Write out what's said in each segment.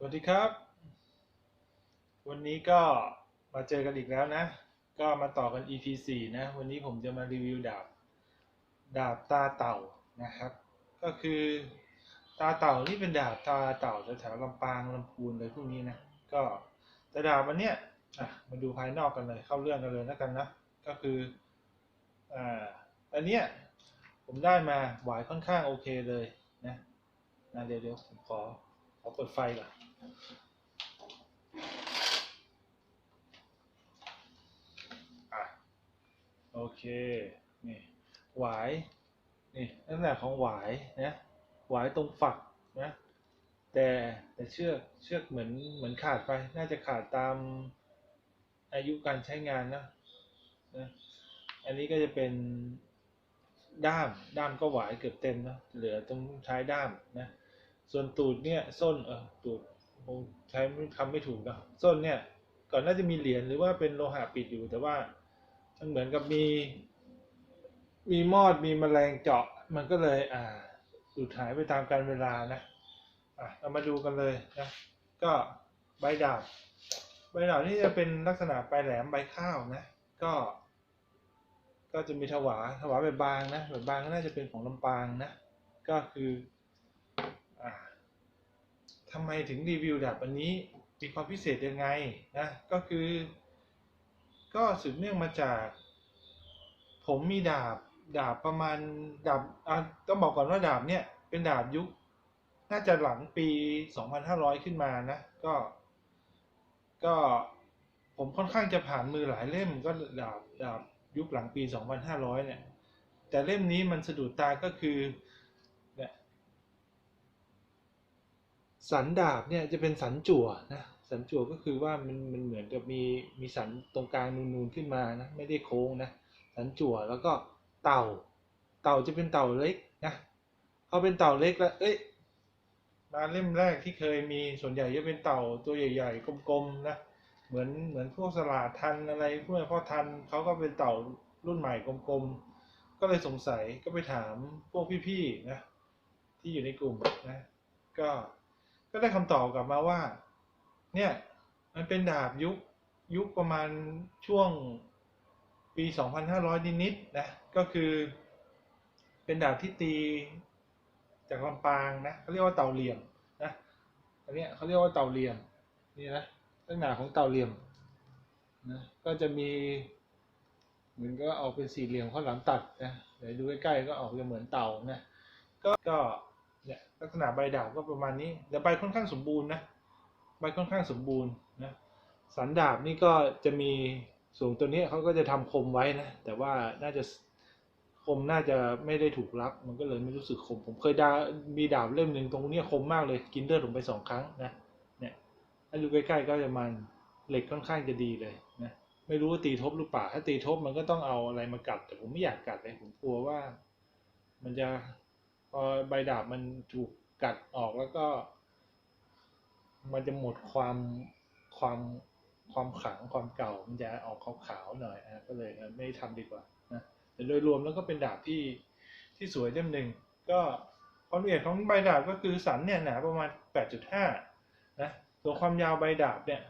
สวัสดีครับ วันนี้ก็มาเจอกันอีกแล้วนะ ก็มาต่อกัน EP 4นะ วันนี้ผมจะมารีวิวดาบ ดาบตาเต่านะครับ ก็คือตาเต่านี่เป็นดาบตาเต่าแถวๆลำปางลำพูนเลยพวกนี้นะ ก็แต่ดาบอันเนี้ยมาดูภายนอกกันเลยเข้าเรื่องกันเลยแล้วกันนะ ก็คืออ่าอันเนี้ยผมได้มาหวายค่อนข้างโอเคเลยนะนะเดี๋ยวเดี๋ยวผมขอขอเปิดไฟก่อน อะโอเค นี่หวาย นี่ลักษณะของหวายนะหวายตรงฝักนะแต่แต่เชือกเชือกเหมือนเหมือนขาดไป น่าจะขาดตามอายุการใช้งานนะนะอันนี้ก็จะเป็นด้าม ด้ามก็หวายเกือบเต็มนะเหลือตรงท้ายด้ามนะ ส่วนตูดเนี่ยส้นเออตูด ใช้คำไม่ถูกนะส้นเนี่ยก่อนน่าจะมีเหรียญหรือว่าเป็นโลหะปิดอยู่ แต่ว่ามันเหมือนกับมี มีมอดมีแมลงเจาะ มันก็เลย อ่าสูญหายไปตามกาลเวลานะอะเรามาดูกันเลยนะก็ใบดาบใบดาบนี่จะเป็นลักษณะปลายแหลมใบข้าวนะ ก็ ก็จะมีถวาถวาแบบบางนะแบบบางก็น่าจะเป็นของลำปางนะ ก็คือ ทำไมถึงรีวิวดาบอันนี้มีความพิเศษยังไงนะก็คือ ก็สืบเนื่องมาจาก ผมมีดาบดาบประมาณดาบต้องบอกก่อนว่าดาบเนี่ยเป็นดาบยุค น่าจะหลังปี 2500 ขึ้นมานะ ก็ ก็ผมค่อนข้างจะผ่านมือหลายเล่มก็ดาบดาบยุคหลังปี 2500 เนี่ย แต่เล่มนี้มันสะดุดตาก็คือ เนี่ย สันดาบเนี่ยจะเป็นสันจั่วนะสันจั่วก็คือว่ามันมันเหมือนกับมีมีสันตรงกลางนูนๆขึ้นมานะไม่ได้โค้งนะสันจั่วแล้วก็เต่า เต่าจะเป็นเต่าเล็กนะพอเป็นเต่าเล็กแล้วเอ้ยมาเล่มแรกที่เคยมีส่วนใหญ่จะเป็นเต่าตัวใหญ่ๆกลมๆนะเหมือนเหมือนพวกสลาดทันอะไรพวกพ่อทันเขาก็เป็นเต่ารุ่นใหม่กลมๆก็เลยสงสัยก็ไปถามพวกพี่ๆนะที่อยู่ในกลุ่มนะก็ ก็ได้คำตอบกลับมาว่า เนี่ย มันเป็นดาบยุคยุคประมาณช่วงปี 2,500 นิดๆนะ ก็คือเป็นดาบที่ตีจากลำปางนะเขาเรียกว่าเต่าเหลี่ยมนะอันนี้เขาเรียกว่าเต่าเหลี่ยมนี่นะลักษณะของเต่าเหลี่ยมนะก็จะมีเหมือนก็ออกเป็นสี่เหลี่ยมข้างหลังตัดนะเดี๋ยวดูใกล้ๆก็ออกจะเหมือนเต่านะก็ก็ เนี่ยลักษณะใบดาบก็ประมาณนี้แต่ใบค่อนข้างสมบูรณ์นะใบค่อนข้างสมบูรณ์นะสันดาบนี่ก็จะมีส่วนตัวนี้เขาก็จะทำคมไว้นะแต่ว่าน่าจะคมน่าจะไม่ได้ถูกรับมันก็เลยไม่รู้สึกคม ผมเคยดามีดาบเล่มหนึ่งตรงเนี้ยคมมากเลยกินเลือดผมไปสองครั้งนะเนี่ยถ้าดูใกล้ๆก็จะมันเหล็กค่อนข้างจะดีเลยนะไม่รู้ว่าตีทบหรือเปล่าถ้าตีทบมันก็ต้องเอาอะไรมากัด แต่ผมไม่อยากกัดเลยผมกลัวว่า มันจะ พอใบดาบมันถูกกัดออกแล้วก็ มันจะหมดความความความขลังความเก่ามันจะออกขาวๆหน่อยนะก็เลยไม่ทำดีกว่านะแต่โดยรวมแล้วก็เป็นดาบที่ที่สวยเล่มหนึ่งก็ความละเอียดของใบดาบก็คือสันเนี่ยหนาประมาณ 8.5 นะส่วนความยาวใบดาบเนี่ย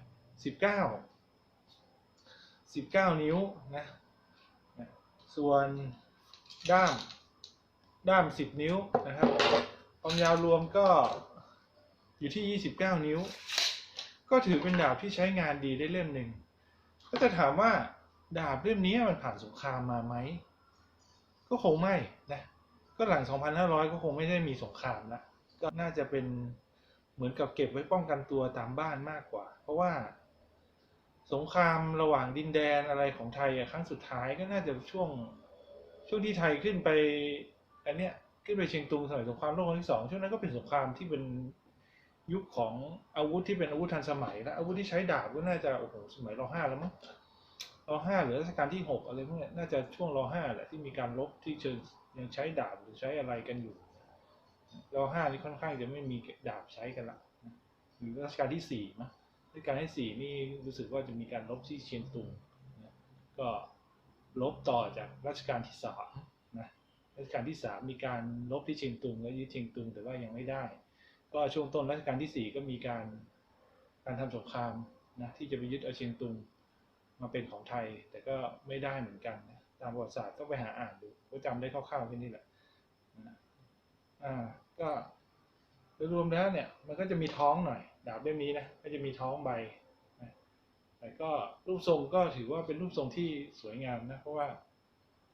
19 19 นิ้วนะ ส่วนด้าม ด้าม 10 นิ้วนะครับความยาวรวมก็อยู่ที่ 29 นิ้ว ก็ถือเป็นดาบที่ใช้งานดีได้เล่มหนึ่งก็จะถามว่าดาบเล่มนี้มันผ่านสงครามมาไหม ก็คงไม่นะก็หลัง 2,500 ก็คงไม่ได้มีสงครามนะก็น่าจะเป็นเหมือนกับเก็บไว้ป้องกันตัวตามบ้านมากกว่า เพราะว่า สงครามระหว่างดินแดนอะไรของไทยครั้งสุดท้ายก็น่าจะช่วงช่วงที่ไทยขึ้นไป อันเนี้ยขึ้นไปเชียงตุงสมัยสงครามโลกครั้งที่สองช่วงนั้นก็เป็นสงครามที่เป็นยุคของอาวุธที่เป็นอาวุธทันสมัยและอาวุธที่ใช้ดาบก็น่าจะโอ้โหสมัยรห้าแล้วมั้งรห้าหรือรัชกาลที่หกอะไรพวกนี้น่าจะช่วงรห้าแหละที่มีการลบที่เชิงยังใช้ดาบหรือใช้อะไรกันอยู่รห้านี่ค่อนข้างจะไม่มีดาบใช้กันละหรือรัชกาลที่สี่นะรัชกาลที่สี่นี่รู้สึกว่าจะมีการลบที่เชียงตุงก็ลบต่อจากรัชกาลที่สาม รัชกาลที่สามมีการลบที่เชียงตุงและยึดเชียงตุงแต่ว่ายังไม่ได้ ก็ช่วงต้นรัชกาลที่สี่ก็มีการการทำสงครามนะที่จะไปยึดเอาเชียงตุงมาเป็นของไทย แต่ก็ไม่ได้เหมือนกันนะตามประวัติศาสตร์ต้องไปหาอ่านดูก็จำได้คร่าวๆแค่นี้แหละอ่าก็โดยรวมแล้วเนี่ยมันก็จะมีท้องหน่อย ดาบเล่มนี้นะก็จะมีท้องใบแต่ก็รูปทรงก็ถือว่าเป็นรูปทรงที่สวยงามนะ เพราะว่า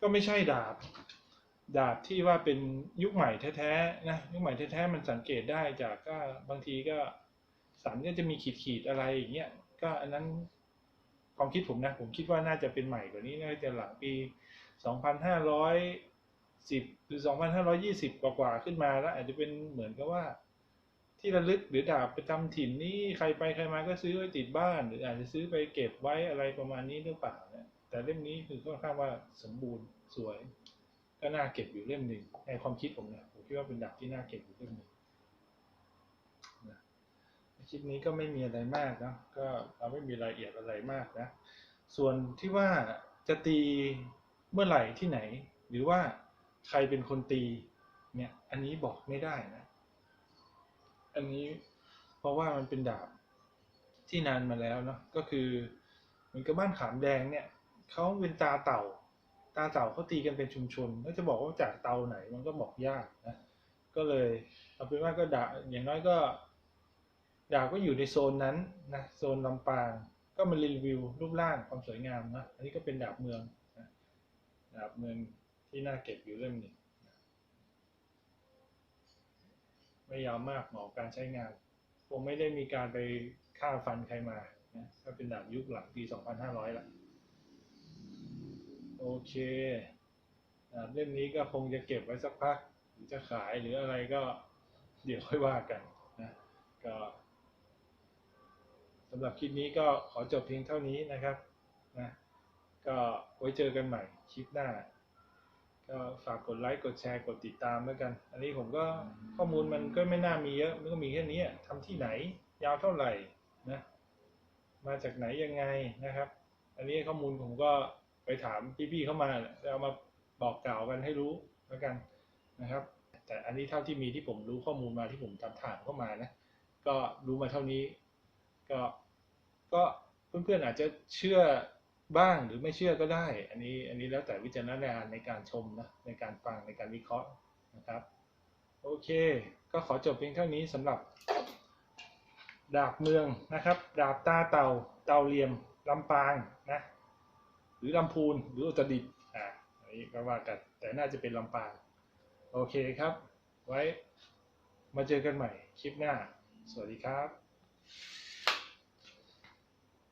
ก็ไม่ใช่ดาบ ดาบที่ว่าเป็นยุคใหม่แท้ๆนะยุคใหม่แท้ๆมันสังเกตได้จากก็บางทีก็สันก็จะมีขีดๆอะไรอย่างเงี้ยก็อันนั้นความคิดผมนะ ผมคิดว่าน่าจะเป็นใหม่กว่านี้น่าจะหลังปี 2510 หรือ 2520 กว่าๆขึ้นมาแล้ว อาจจะเป็นเหมือนกับว่า ที่ระลึกหรือดาบประจำถิ่นนี่ใครไปใครมาก็ซื้อไว้ติดบ้าน หรืออาจจะซื้อไปเก็บไว้อะไรประมาณนี้หรือเปล่าเนี่ยแต่เล่มนี้คือค่อนข้างว่าสมบูรณ์สวย ก็น่าเก็บอยู่เล่มหนึ่งในความคิดผมเนี่ยผมคิดว่าเป็นดาบที่น่าเก็บอยู่เล่มหนึ่งนะคลิปนี้ก็ไม่มีอะไรมากเนะก็เราไม่มีรายละเอียดอะไรมากนะส่วนที่ว่าจะตีเมื่อไหร่ที่ไหน หรือว่าใครเป็นคนตีเนี่ยอันนี้บอกไม่ได้นะ อันนี้เพราะว่ามันเป็นดาบที่นานมาแล้วเนาะก็คือเหมือนกับบ้านขามแดงเนี่ยเขาเป็นตาเต่า ตาเต่าเขาตีกันเป็นชุมชนแล้วจะบอกว่าจากเตาไหนมันก็บอกยากนะ ก็เลยเอาเป็นว่าก็ดาอย่างน้อยก็ดาก็อยู่ในโซนนั้นนะโซนลำปางก็มารีวิวรูปร่างความสวยงามนะอันนี้ก็เป็นดาบเมืองนะดาบเมืองที่น่าเก็บอยู่เล่มหนึ่งนะไม่ยาวมากเหมาะการใช้งานผมไม่ได้มีการไปฆ่าฟันใครมานะก็เป็นดาบยุคหลังปี 2500ละ โอเคเล่มนี้ก็คงจะเก็บไว้สักพักหรือจะขายหรืออะไรก็เดี๋ยวค่อยว่ากันนะก็สำหรับคลิปนี้ก็ขอจบเพียงเท่านี้นะครับนะก็ไว้เจอกันใหม่คลิปหน้า ก็ฝากกดไลค์กดแชร์กดติดตามแล้วกัน อันนี้ผมก็ข้อมูลมันก็ไม่น่ามีเยอะมันก็มีแค่นี้ทำที่ไหน ยาวเท่าไหร่นะมาจากไหนยังไงนะครับ อันนี้ข้อมูลผมก็ ไปถามพี่ๆเข้ามาแล้วเอามาบอกกล่าวกันให้รู้แล้วกันนะครับ แต่อันนี้เท่าที่มีที่ผมรู้ข้อมูลมาที่ผมทำถามเข้ามานะ ก็รู้มาเท่านี้ ก็ก็เพื่อนๆอาจจะเชื่อบ้างหรือไม่เชื่อก็ได้ อันนี้อันนี้แล้วแต่วิจารณญาณในการชมนะในการฟังในการวิเคราะห์นะครับ โอเค ก็ขอจบเพียงเท่านี้สำหรับ ดาบเมืองนะครับ ดาบตาเต่าเต่าเหลี่ยมลำปางนะ รือลำพูนหรืออุตรดิตถ์อ่าอันนี้ก็ว่ากันแต่น่าจะเป็นลำปางโอเคครับ ไว้มาเจอกันใหม่คลิปหน้า สวัสดีครับ